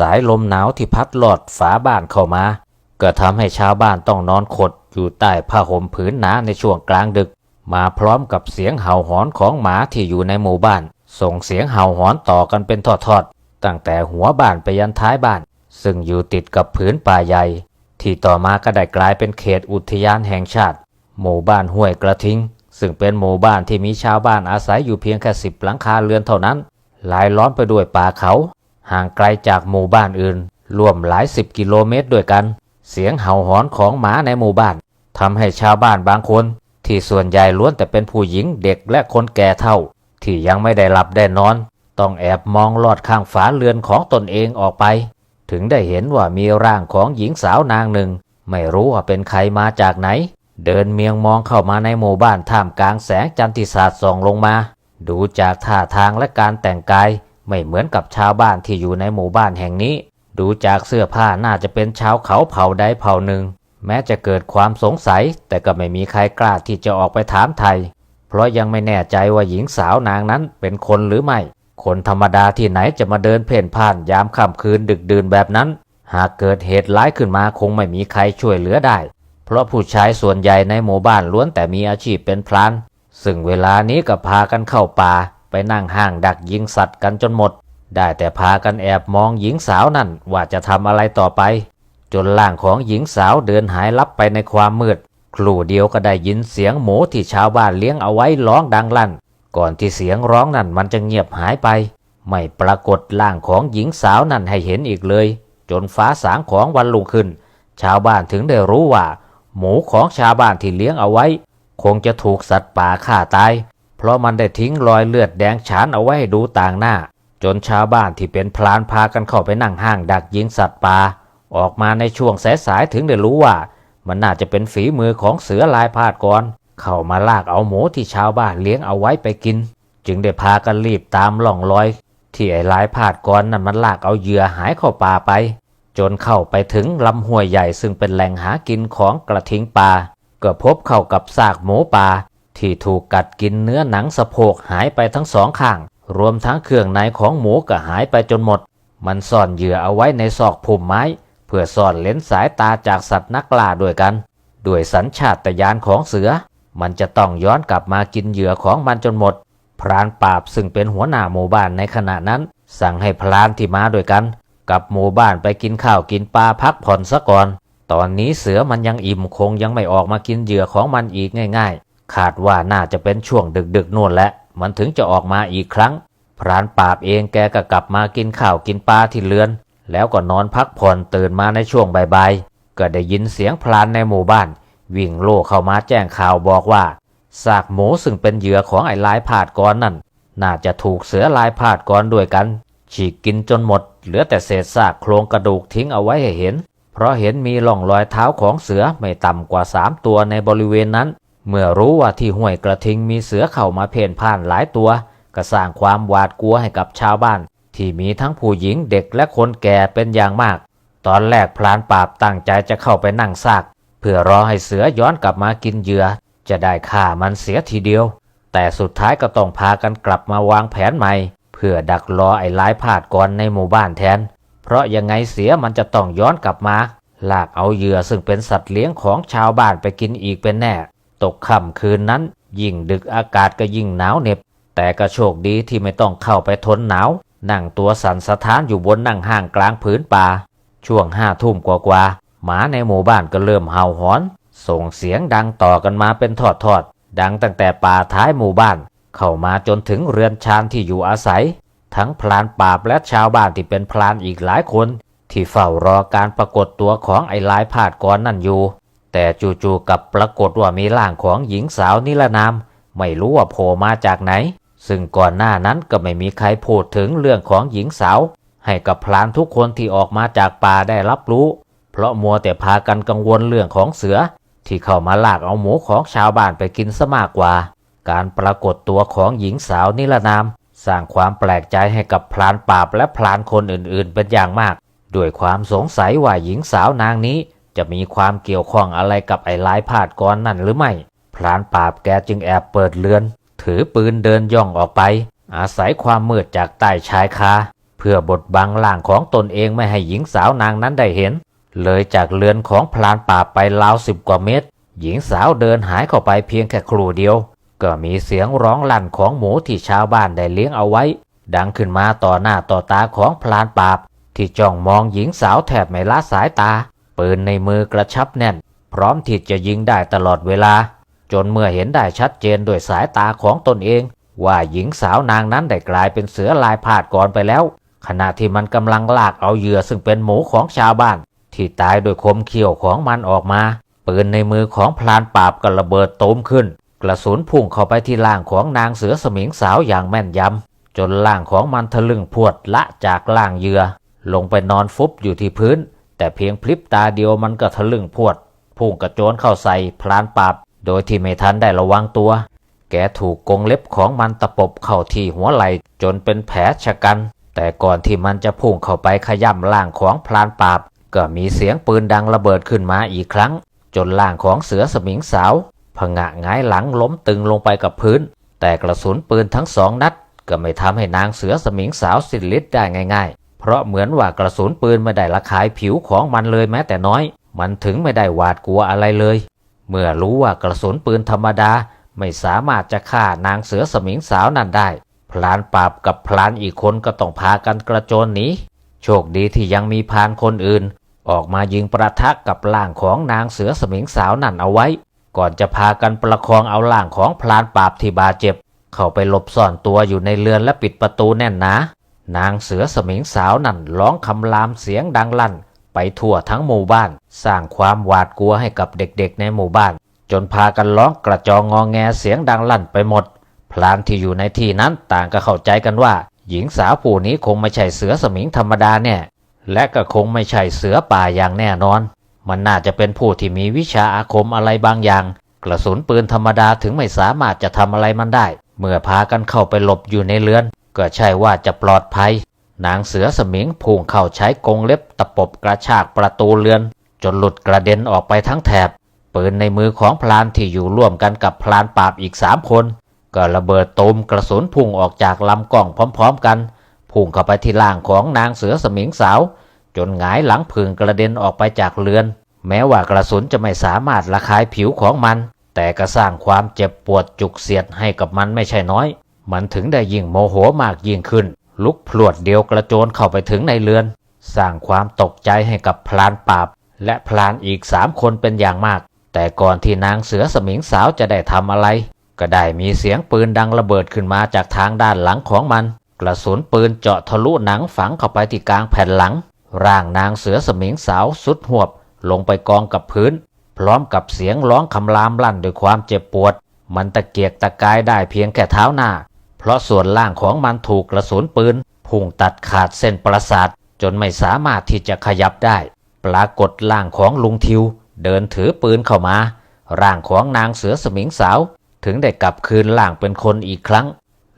สายลมหนาวที่พัดหลอดฝาบ้านเข้ามา ก็ทำให้ชาวบ้านต้องนอนขดอยู่ใต้ผ้าห่มผืนหนาในช่วงกลางดึก มาพร้อมกับเสียงเห่าหอนของหมาที่อยู่ในหมู่บ้าน ส่งเสียงเห่าหอนต่อกันเป็นทอดๆตั้งแต่หัวบ้านไปยันท้ายบ้าน ซึ่งอยู่ติดกับผืนป่าใหญ่ ที่ต่อมาก็ได้กลายเป็นเขตอุทยานแห่งชาติ หมู่บ้านห้วยกระทิงซึ่งเป็นหมู่บ้านที่มีชาวบ้านอาศัยอยู่เพียงแค่สิบหลังคาเรือนเท่านั้นลายล้อมไปด้วยป่าเขา ห่างไกลจากหมู่บ้านอื่นรวมหลายสิบกิโลเมตรด้วยกัน เสียงเห่าหอนของหมาในหมู่บ้านทำให้ชาวบ้านบางคน ที่ส่วนใหญ่ล้วนแต่เป็นผู้หญิงเด็กและคนแก่เท่า ที่ยังไม่ได้หลับได้นอน ต้องแอบมองลอดข้างฝาเรือนของตนเองออกไป ถึงได้เห็นว่ามีร่างของหญิงสาวนางหนึ่ง ไม่รู้ว่าเป็นใครมาจากไหน เดินเมียงมองเข้ามาในหมู่บ้านท่ามกลางแสงจันทร์ที่สาดส่องลงมา ดูจากท่าทางและการแต่งกาย ไม่เหมือนกับชาวบ้านที่อยู่ในหมู่บ้านแห่งนี้ ดูจากเสื้อผ้าน่าจะเป็นชาวเขาเผ่าใดเผ่าหนึ่ง แม้จะเกิดความสงสัย แต่ก็ไม่มีใครกล้าที่จะออกไปถามไทย เพราะยังไม่แน่ใจว่าหญิงสาวนางนั้นเป็นคนหรือไม่ คนธรรมดาที่ไหนจะมาเดินเพ่นพ่านยามค่ำคืนดึกดื่นแบบนั้น หากเกิดเหตุร้ายขึ้นมาคงไม่มีใครช่วยเหลือได้ เพราะผู้ชายส่วนใหญ่ในหมู่บ้านล้วนแต่มีอาชีพเป็นพราน ซึ่งเวลานี้ก็พากันเข้าป่า ไปนั่งห้างดักยิงสัตว์กันจนหมด ได้แต่พากันแอบมองหญิงสาวนั่นว่าจะทำอะไรต่อไป จนร่างของหญิงสาวเดินหายลับไปในความมืด ครู่เดียวก็ได้ยินเสียงหมูที่ชาวบ้านเลี้ยงเอาไว้ร้องดังลั่น ก่อนที่เสียงร้องนั่นมันจะเงียบหายไป ไม่ปรากฏร่างของหญิงสาวนั่นให้เห็นอีกเลย จนฟ้าสางของวันลุงขึ้น ชาวบ้านถึงได้รู้ว่า หมูของชาวบ้านที่เลี้ยงเอาไว้ คงจะถูกสัตว์ป่าฆ่าตาย เพราะมันได้ทิ้งรอยเลือดแดงฉานเอาไว้ให้ดูต่างหน้า จนชาวบ้านที่เป็นพลานพากันเข้าไปนั่งห้างดักยิงสัตว์ป่าออกมาในช่วงสายๆถึงได้รู้ว่า มันน่าจะเป็นฝีมือของเสือลายพาดก่อนเข้ามาลากเอาหมูที่ชาวบ้านเลี้ยงเอาไว้ไปกิน จึงได้พากันรีบตามล่องรอย ที่ไอ้ลายพาดก่อนนั้นมันลากเอาเหยื่อหายเข้าป่าไป จนเข้าไปถึงลำห้วยใหญ่ซึ่งเป็นแหล่งหากินของกระทิงป่าก็พบเข้ากับซากหมูป่า ที่ถูกกัดกินเนื้อหนังสะโพกหายไปทั้งสองข้าง รวมทั้งเครื่องในของหมูก็หายไปจนหมด มันซ่อนเหยื่อเอาไว้ในซอกพุ่มไม้ เพื่อซ่อนเลนสายตาจากสัตว์นักล่าด้วยกัน ด้วยสัญชาตญาณของเสือ มันจะต้องย้อนกลับมากินเหยื่อของมันจนหมด พรานปราบซึ่งเป็นหัวหน้าหมู่บ้านในขณะนั้น สั่งให้พรานที่มาด้วยกัน กับหมู่บ้านไปกินข้าวกินปลาพักผ่อนซะก่อน ตอนนี้เสือมันยังอิ่มคงยังไม่ออกมากินเหยื่อของมันอีกง่าย ๆ ขาดว่าน่าจะเป็นช่วงดึกๆนู่นแหละ มันถึงจะออกมาอีกครั้ง พรานปราบเองแกก็กลับมากินข้าวกินปลาที่เรือน แล้วก็นอนพักผ่อนตื่นมาในช่วงบ่ายๆ ก็ได้ยินเสียงพลานในหมู่บ้าน วิ่งโล่เข้ามาแจ้งข่าวบอกว่าซากหมูซึ่งเป็นเหยื่อของไอ้ลายผาดกรนั่น น่าจะถูกเสือลายผาดกรด้วยกัน ฉีกกินจนหมด เหลือแต่เศษซากโครงกระดูกทิ้งเอาไว้ให้เห็น เพราะเห็นมีร่องรอยเท้าของเสือไม่ต่ำกว่าสามตัวในบริเวณนั้น เมื่อรู้ว่าที่ห้วยกระทิงมีเสือเข้ามาเพ่นพ่านหลายตัว ก็สร้างความหวาดกลัวให้กับชาวบ้าน ที่มีทั้งผู้หญิงเด็กและคนแก่เป็นอย่างมาก ตอนแรกพลานปราบตั้งใจจะเข้าไปนั่งซาก เพื่อรอให้เสือย้อนกลับมากินเหยื่อ จะได้ฆ่ามันเสียทีเดียว แต่สุดท้ายก็ต้องพากันกลับมาวางแผนใหม่ เพื่อดักรอไอ้ลายพาดก่อนในหมู่บ้านแทน เพราะยังไงเสียมันจะต้องย้อนกลับมาลากเอาเหยื่อซึ่งเป็นสัตว์เลี้ยงของชาวบ้านไปกินอีกเป็นแน่ ตกค่ำคืนนั้น ยิ่งดึกอากาศก็ยิ่งหนาวเหน็บ แต่ก็โชคดีที่ไม่ต้องเข้าไปทนหนาว นั่งตัวสั่นสะท้านอยู่บนนั่งห้างกลางผืนป่า ช่วงห้าทุ่มกว่าๆหมาในหมู่บ้านก็เริ่มเห่าหอน ส่งเสียงดังต่อกันมาเป็นทอดๆดังตั้งแต่ป่าท้ายหมู่บ้าน เข้ามาจนถึงเรือนชานที่อยู่อาศัย ทั้งพลานปราและชาวบ้านที่เป็นพลานอีกหลายคน ที่เฝ้ารอการปรากฏตัวของไอ้ลายพาดกรนั่นอยู่ แต่จู่ๆกับปรากฏว่ามีร่างของหญิงสาวนิรนาม ไม่รู้ว่าโผล่มาจากไหน ซึ่งก่อนหน้านั้นก็ไม่มีใครพูดถึงเรื่องของหญิงสาว ให้กับพลานทุกคนที่ออกมาจากป่าได้รับรู้ เพราะมัวแต่พากันกังวลเรื่องของเสือ ที่เข้ามาลากเอาหมูของชาวบ้านไปกินซะมากกว่า การปรากฏตัวของหญิงสาวนิรนาม สร้างความแปลกใจให้กับพลานปราบและพลานคนอื่นๆ เป็นอย่างมาก ด้วยความสงสัยว่าหญิงสาวนางนี้ จะมีความเกี่ยวข้องอะไรกับไอ้ลายพาดกรนั่นหรือไม่ พลานปราบแกจึงแอบเปิดเรือน ถือปืนเดินย่องออกไป อาศัยความมืดจากใต้ชายคาเพื่อบดบังร่างของตนเองไม่ให้หญิงสาวนางนั้นได้เห็น เลยจากเรือนของพลานป่าไปราวสิบกว่าเมตร หญิงสาวเดินหายเข้าไปเพียงแค่ครู่เดียว ก็มีเสียงร้องลั่นของหมูที่ชาวบ้านได้เลี้ยงเอาไว้ ดังขึ้นมาต่อหน้าต่อตาของพลานปราบ ที่จ้องมองหญิงสาวแทบไม่ละสายตา ปืนในมือกระชับแน่น พร้อมที่จะยิงได้ตลอดเวลา จนเมื่อเห็นได้ชัดเจนด้วยสายตาของตนเอง ว่าหญิงสาวนางนั้นได้กลายเป็นเสือลายพาดก่อนไปแล้ว ขณะที่มันกำลังลากเอาเหยื่อซึ่งเป็นหมูของชาวบ้าน ที่ตายด้วยคมเขี้ยวของมันออกมา ปืนในมือของพลานปราบก็ระเบิดตูมขึ้น กระสุนพุ่งเข้าไปที่ร่างของนางเสือสมิงสาวอย่างแม่นยำจนร่างของมันทะลึ่งพวดละจากร่างเหยื่อลงไปนอนฟุบอยู่ที่พื้น แต่เพียงพลิบตาเดียวมันก็ทะลึ่งพวด พุ่งกระโจนเข้าใส่พลานปราบ โดยที่ไม่ทันได้ระวังตัว แกถูกกงเล็บของมันตะปบเข้าที่หัวไหล่จนเป็นแผลชะกัน แต่ก่อนที่มันจะพุ่งเข้าไปขย่ำร่างของพลานปราบ ก็มีเสียงปืนดังระเบิดขึ้นมาอีกครั้ง จนร่างของเสือสมิงสาวผงะหงายหลังล้มตึงลงไปกับพื้น แต่กระสุนปืนทั้งสองนัดก็ไม่ทำให้นางเสือสมิงสาวสิ้นฤทธิ์ได้ง่าย เพราะเหมือนว่ากระสุนปืนไม่ได้ระคายผิวของมันเลยแม้แต่น้อย มันถึงไม่ได้หวาดกลัวอะไรเลย เมื่อรู้ว่ากระสุนปืนธรรมดาไม่สามารถจะฆ่านางเสือสมิงสาวนั่นได้ พลานปราบกับพลานอีกคนก็ต้องพากันกระโจนหนี โชคดีที่ยังมีพานคนอื่น ออกมายิงประทะกับร่างของนางเสือสมิงสาวนั่นเอาไว้ ก่อนจะพากันประคองเอาร่างของพลานปราบที่บาดเจ็บ เข้าไปหลบซ่อนตัวอยู่ในเรือนและปิดประตูแน่นหนา นางเสือสมิงสาวนั่นร้องคำรามเสียงดังลั่น ไปทั่วทั้งหมู่บ้าน สร้างความหวาดกลัวให้กับเด็กๆในหมู่บ้าน จนพากันร้องกระจองงอแงเสียงดังลั่นไปหมด พลานที่อยู่ในที่นั้นต่างก็เข้าใจกันว่า หญิงสาวผู้นี้คงไม่ใช่เสือสมิงธรรมดาแน่และก็คงไม่ใช่เสือป่าอย่างแน่นอน มันน่าจะเป็นผู้ที่มีวิชาอาคมอะไรบางอย่าง กระสุนปืนธรรมดาถึงไม่สามารถจะทำอะไรมันได้ เมื่อพากันเข้าไปหลบอยู่ในเรือน ก็ใช่ว่าจะปลอดภัย นางเสือสมิงพุ่งเข้าใช้กงเล็บตะปบกระชากประตูเรือน จนหลุดกระเด็นออกไปทั้งแถบ ปืนในมือของพลานที่อยู่ร่วมกันกับพลานปราบอีกสามคน ก็ระเบิดตูมกระสุนพุ่งออกจากลำกล้องพร้อมๆกัน พุ่งเข้าไปที่ล่างของนางเสือสมิงสาว จนหงายหลังพึงกระเด็นออกไปจากเรือน แม้ว่ากระสุนจะไม่สามารถระคายผิวของมัน แต่ก็สร้างความเจ็บปวดจุกเสียดให้กับมันไม่ใช่น้อย มันถึงได้ยิ่งโมโหมากยิ่งขึ้น ลุกพลวดเดียวกระโจนเข้าไปถึงในเรือน สร้างความตกใจให้กับพลานปราบ และพลานอีกสามคนเป็นอย่างมาก แต่ก่อนที่นางเสือสมิงสาวจะได้ทำอะไร ก็ได้มีเสียงปืนดังระเบิดขึ้นมาจากทางด้านหลังของมัน กระสุนปืนเจาะทะลุหนังฝังเข้าไปที่กลางแผ่นหลัง ร่างนางเสือสมิงสาวสุดหวบ ลงไปกองกับพื้น พร้อมกับเสียงร้องคำรามลั่นด้วยความเจ็บปวดมันตะเกียกตะกายได้เพียงแค่เท้าหน้า เพราะส่วนล่างของมันถูกกระสุนปืนพุ่งตัดขาดเส้นประสาทจนไม่สามารถที่จะขยับได้ ปรากฏร่างของลุงทิว เดินถือปืนเข้ามา ร่างของนางเสือสมิงสาว ถึงได้กลับคืนร่างเป็นคนอีกครั้ง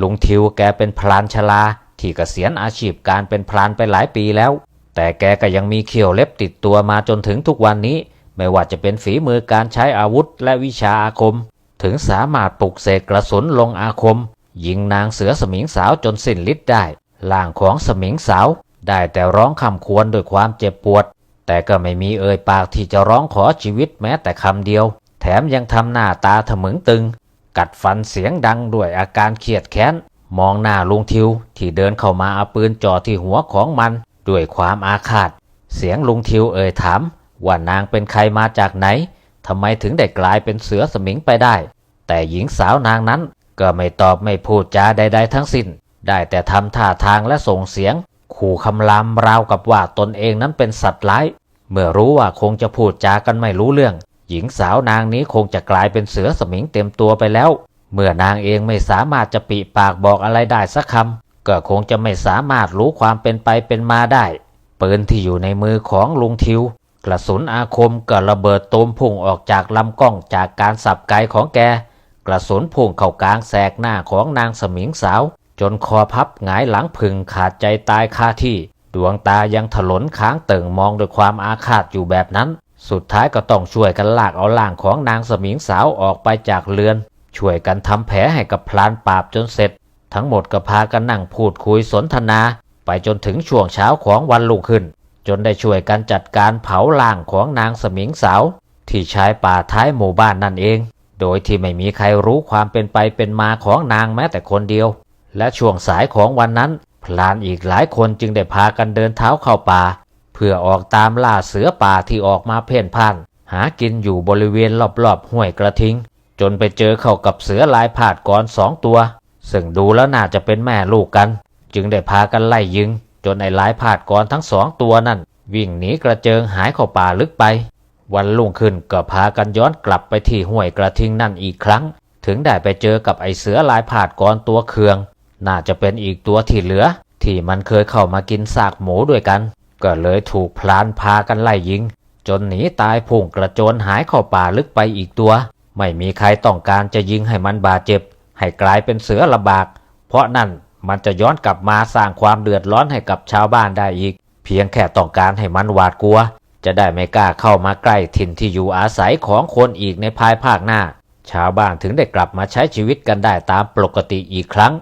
ลุงทิวแกเป็นพลานชลา ที่เกษียณอาชีพการเป็นพลานไปหลายปีแล้ว แต่แกก็ยังมีเขี้ยวเล็บติดตัวมาจนถึงทุกวันนี้ ไม่ว่าจะเป็นฝีมือการใช้อาวุธและวิชาอาคม ถึงสามารถปลุกเสกกระสุนลงอาคม ยิงนางเสือสมิงสาวจนสิ้นฤทธิ์ได้ร่างของสมิงสาว ได้แต่ร้องคำควรด้วยความเจ็บปวด แต่ก็ไม่มีเอ่ยปากที่จะร้องขอชีวิตแม้แต่คำเดียว แถมยังทำหน้าตาถมึงตึง กัดฟันเสียงดังด้วยอาการเครียดแค้น มองหน้าลุงทิวที่เดินเข้ามาเอาปืนจ่อที่หัวของมัน ด้วยความอาฆาต เสียงลุงทิวเอ่ยถาม ว่านางเป็นใครมาจากไหนทำไมถึงได้กลายเป็นเสือสมิงไปได้ แต่หญิงสาวนางนั้น ก็ไม่ตอบไม่พูดจาใด ๆ ทั้งสิ้น ได้แต่ทำท่าทางและส่งเสียง ขู่คำรามราวกับว่าตนเองนั้นเป็นสัตว์ร้าย เมื่อรู้ว่าคงจะพูดจากันไม่รู้เรื่อง หญิงสาวนางนี้คงจะกลายเป็นเสือสมิงเต็มตัวไปแล้ว เมื่อนางเองไม่สามารถจะปีปากบอกอะไรได้สักคำก็คงจะไม่สามารถรู้ความเป็นไปเป็นมาได้ปืนที่อยู่ในมือของลุงทิว กระสุนอาคมก็ระเบิดตูมพุ่งออกจากลำกล้องจากการสับไกของแก กระสุนพุ่งเข้ากลางแสกหน้าของนางสมิงสาว จนคอพับหงายหลังพึงขาดใจตายคาที่ ดวงตายังถลนค้างเติ่งมองด้วยความอาฆาตอยู่แบบนั้น สุดท้ายก็ต้องช่วยกันลากเอาล่างของนางสมิงสาวออกไปจากเรือน ช่วยกันทำแผลให้กับพลานปราบจนเสร็จ ทั้งหมดก็พากันนั่งพูดคุยสนทนา ไปจนถึงช่วงเช้าของวันรุ่งขึ้น จนได้ช่วยกันจัดการเผาล่างของนางสมิงสาว ที่ชายป่าท้ายหมู่บ้านนั่นเอง โดยที่ไม่มีใครรู้ความเป็นไปเป็นมาของนางแม้แต่คนเดียว และช่วงสายของวันนั้น พลานอีกหลายคนจึงได้พากันเดินเท้าเข้าป่า เพื่อออกตามล่าเสือป่าที่ออกมาเพ่นพ่าน หากินอยู่บริเวณรอบๆห้วยกระทิง จนไปเจอเข้ากับเสือลายผาดก่อนสองตัว ซึ่งดูแล้วน่าจะเป็นแม่ลูกกัน จึงได้พากันไล่ยิง จนไอ้ลายผาดก่อนทั้งสองตัวนั่นวิ่งหนีกระเจิงหายเข้าป่าลึกไป วันรุ่งขึ้นก็พากันย้อนกลับไปที่ห้วยกระทิงนั่นอีกครั้ง ถึงได้ไปเจอกับไอเสือลายผาดก่อนตัวเคือง น่าจะเป็นอีกตัวที่เหลือ ที่มันเคยเข้ามากินซากหมูด้วยกัน ก็เลยถูกพลานพากันไล่ยิง จนหนีตายพุ่งกระโจนหายเข้าป่าลึกไปอีกตัว ไม่มีใครต้องการจะยิงให้มันบาดเจ็บ ให้กลายเป็นเสือระบาก เพราะนั่นมันจะย้อนกลับมาสร้างความเดือดร้อนให้กับชาวบ้านได้อีก เพียงแค่ต้องการให้มันหวาดกลัว จะได้ไม่กล้าเข้ามาใกล้ถิ่นที่อยู่อาศัยของคนอีกในภายภาคหน้า ชาวบ้านถึงได้กลับมาใช้ชีวิตกันได้ตามปกติอีกครั้ง